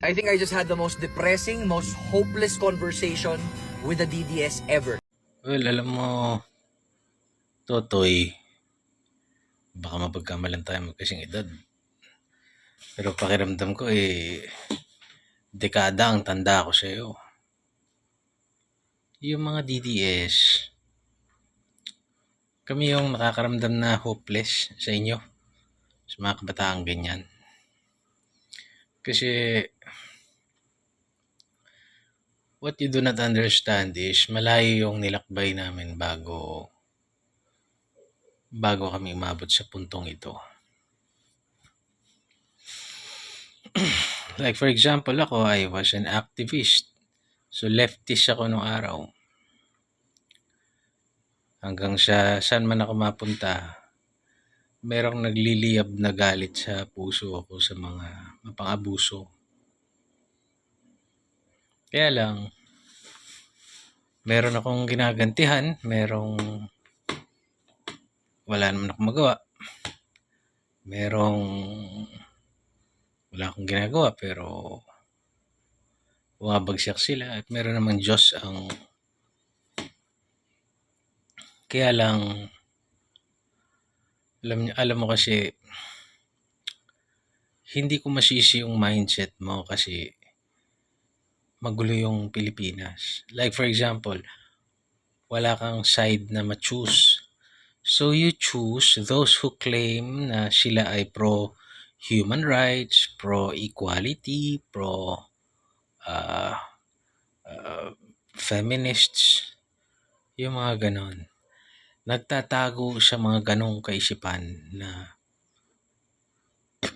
I think I just had the most depressing, most hopeless conversation with the DDS ever. Well, alam mo, Totoy, baka mapagkamalan tayo magkasing edad. Pero pakiramdam ko eh, dekada ang tanda ko sa'yo. Yung mga DDS, kami yung nakakaramdam na hopeless sa inyo, sa mga kabataang ganyan. Kasi, what you do not understand is, malayo yung nilakbay namin bago bago kami umabot sa puntong ito. like for example ako, I was an activist. So leftist ako nung araw. Hanggang sa saan man ako mapunta, merong nagliliyab na galit sa puso ako sa mga mapang-abuso. Kaya lang, meron akong ginagantihan, merong wala naman akong magawa. Merong wala akong ginagawa pero bumabagsak sila at meron namang Diyos ang kaya lang alam alam mo kasi hindi ko masisi yung mindset mo kasi magulo yung Pilipinas. Like for example, wala kang side na ma-choose. So you choose those who claim na sila ay pro human rights, pro equality, pro uh, uh, feminists, yung mga ganon. Nagtatago sa mga ganong kaisipan na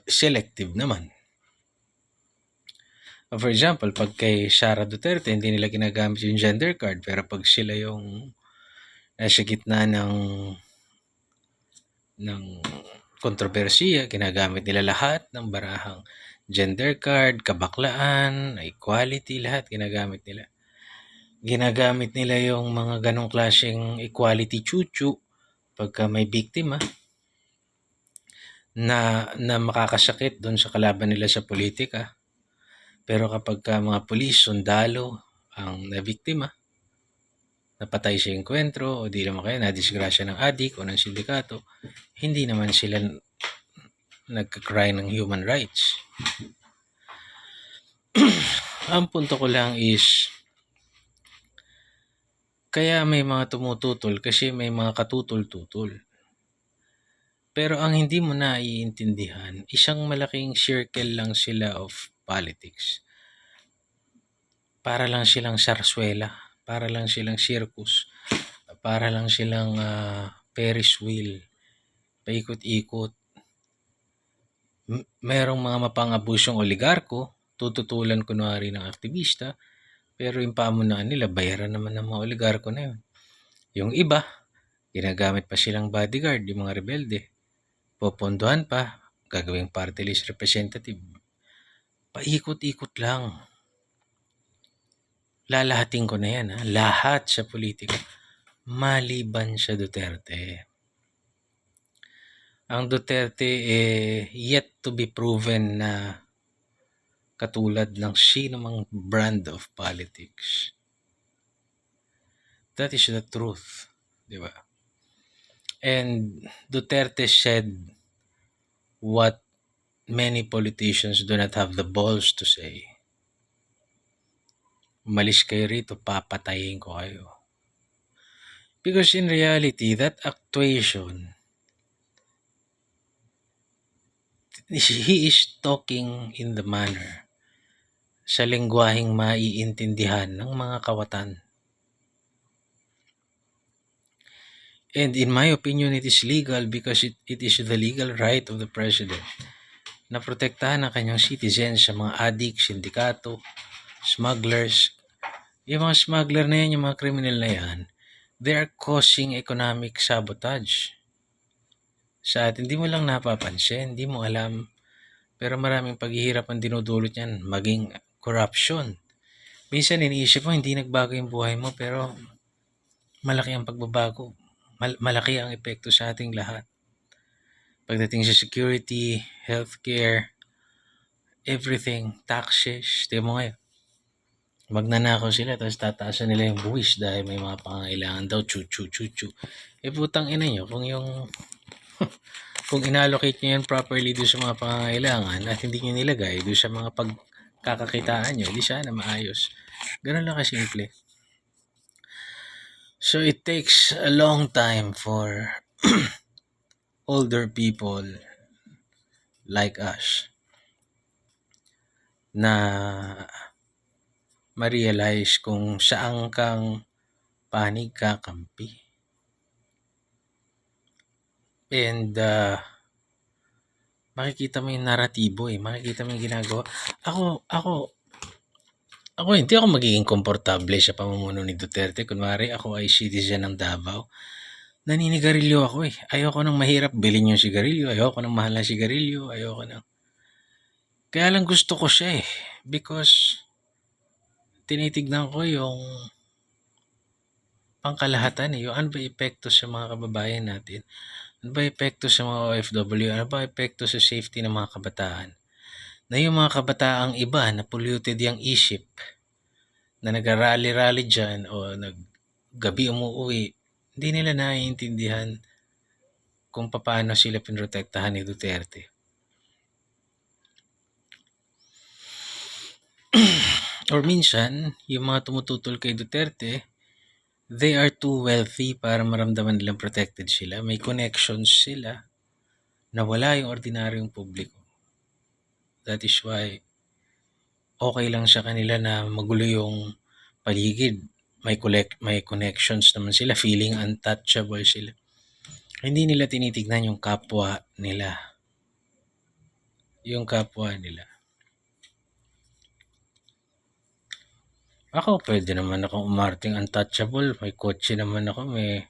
selective naman. For example, pag kay Sara Duterte, hindi nila ginagamit yung gender card, pero pag sila yung nasa gitna ng ng kontrobersiya, ginagamit nila lahat ng barahang gender card, kabaklaan, equality, lahat ginagamit nila. Ginagamit nila yung mga ganong klaseng equality chuchu pagka may biktima na, na makakasakit doon sa kalaban nila sa politika. Pero kapag ka mga pulis, sundalo ang nabiktima, napatay sa enkwentro o di naman kaya nadisgrasya ng adik o ng sindikato, hindi naman sila nagka-cry ng human rights. ang punto ko lang is, kaya may mga tumututol kasi may mga katutol-tutol. Pero ang hindi mo na iintindihan, isang malaking circle lang sila of politics. Para lang silang sarswela, para lang silang circus, para lang silang uh, Ferris wheel, paikot-ikot. Merong mga mapang-abusyong oligarko, tututulan kunwari ng aktivista, pero yung pamunaan nila, bayaran naman ng mga oligarko na yun. Yung iba, ginagamit pa silang bodyguard, yung mga rebelde. Popondohan pa, gagawing party list representative. Paikot-ikot lang. Lalahatin ko na yan, ha? lahat sa politika. Maliban sa Duterte. Ang Duterte eh, yet to be proven na katulad ng sino mang brand of politics. That is the truth. Di ba? And Duterte said what many politicians do not have the balls to say. Umalis kayo rito, papatayin ko kayo. Because in reality, that actuation, he is talking in the manner sa lengguaheng maiintindihan ng mga kawatan. And in my opinion, it is legal because it, it is the legal right of the president na protektahan ang kanyang citizens sa mga adik, sindikato, smugglers. Yung mga smuggler na yan, yung mga criminal na yan, they are causing economic sabotage. Sa atin, hindi mo lang napapansin, hindi mo alam. Pero maraming paghihirap ang dinudulot niyan, maging corruption. Minsan iniisip mo, hindi nagbago yung buhay mo, pero malaki ang pagbabago. Mal- malaki ang epekto sa ating lahat. Pagdating sa security, healthcare, everything, taxes, tingnan mo ngayon. Magnanakaw sila, tapos tataasan nila yung buwis dahil may mga pangangailangan daw, chu chu chu chu. Eh putang ina nyo, kung yung kung inallocate nyo yan properly doon sa mga pangangailangan at hindi nyo nilagay doon sa mga pagkakakitaan nyo, di sana maayos. Ganun lang kasimple. So it takes a long time for older people like us na ma-realize kung saan kang panig kakampi. And uh, makikita mo yung naratibo eh. Makikita mo yung ginagawa. Ako, ako, ako hindi ako magiging komportable sa pamumuno ni Duterte. Kunwari ako ay citizen ng Davao. Naninigarilyo ako eh. Ayoko nang mahirap bilhin yung sigarilyo. Ayoko nang mahal na sigarilyo. Ayoko nang... Kaya lang gusto ko siya eh. Because tinitignan ko yung pangkalahatan eh. Yung ano ba epekto sa mga kababayan natin? Ano ba epekto sa mga OFW? Ano ba epekto sa safety ng mga kabataan? Na yung mga kabataang iba na polluted yung isip, na nag-rally-rally dyan o naggabi umuwi, hindi nila naiintindihan kung paano sila pinrotektahan ni Duterte. Or minsan, yung mga tumututol kay Duterte, they are too wealthy para maramdaman nilang protected sila. May connections sila na wala yung ordinaryong publiko. That is why okay lang sa kanila na magulo yung paligid. May, collect, may connections naman sila. Feeling untouchable sila. Hindi nila tinitignan yung kapwa nila. Yung kapwa nila. Ako, pwede naman akong umarting untouchable. May kotse naman ako, may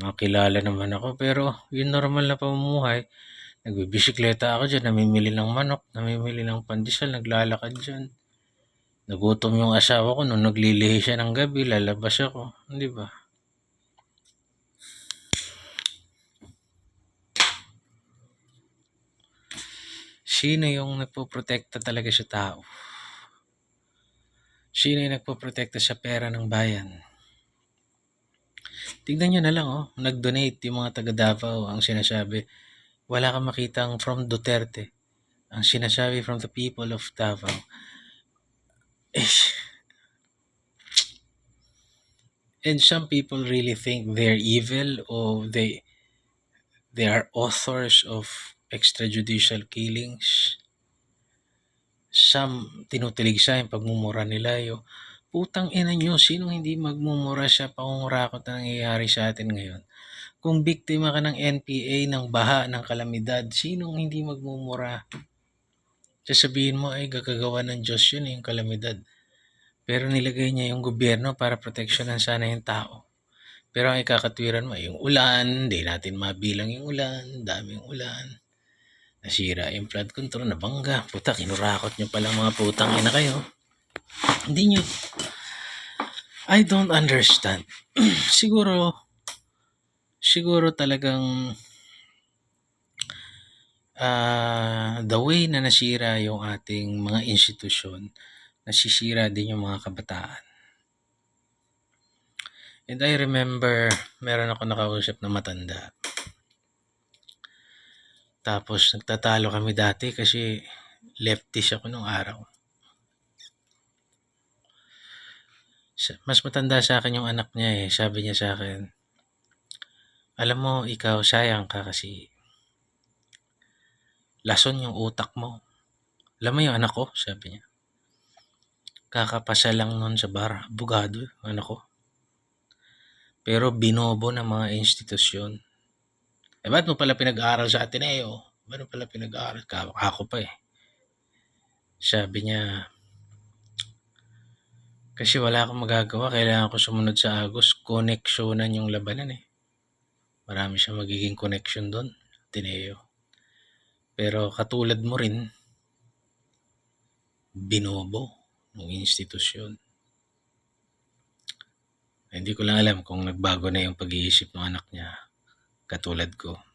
makilala naman ako. Pero yung normal na pamumuhay, nagbibisikleta ako dyan, namimili ng manok, namimili ng pandesal, naglalakad dyan. Nagutom yung asawa ko nung naglilihi siya ng gabi, lalabas ako. Di ba? Sino yung nagpoprotekta talaga sa tao? Sino yung nagpoprotekta sa pera ng bayan? Tignan nyo na lang, oh. Nag-donate yung mga taga Davao. Ang sinasabi, wala kang makitang from Duterte. Ang sinasabi from the people of Davao. And some people really think they're evil or they they are authors of extrajudicial killings. Some tinutulig sa yung pagmumura nila yung putang ina nyo, sinong hindi magmumura sa pangungurakot na nangyayari sa atin ngayon? Kung biktima ka ng NPA, ng baha, ng kalamidad, sinong hindi magmumura? Sasabihin mo ay gagagawa ng Diyos yun, yung kalamidad. Pero nilagay niya yung gobyerno para proteksyonan sana yung tao. Pero ang ikakatwiran mo, yung ulan, hindi natin mabilang yung ulan, daming ulan. Nasira yung flood control, nabangga. Puta, kinurakot nyo palang mga putang ina kayo. Hindi nyo... I don't understand. siguro, siguro talagang ah the way na nasira yung ating mga institusyon, nasisira din yung mga kabataan. And I remember, meron ako nakausap na matanda. Tapos nagtatalo kami dati kasi leftist ako nung araw. Mas matanda sa akin yung anak niya eh. Sabi niya sa akin, alam mo, ikaw sayang ka kasi lason yung utak mo. Alam mo yung anak ko, sabi niya. Kakapasa lang nun sa bar, yung anak ko. Pero binobo ng mga institusyon. Eh, ba't mo pala pinag-aaral sa Ateneo? Ba't mo pala pinag-aaral? Ako pa eh. Sabi niya, kasi wala akong magagawa, kailangan ko sumunod sa Agos, koneksyonan yung labanan eh. Marami siyang magiging connection doon, Ateneo. Pero katulad mo rin, binobo ng institusyon. Hindi ko lang alam kung nagbago na yung pag-iisip ng anak niya katulad ko.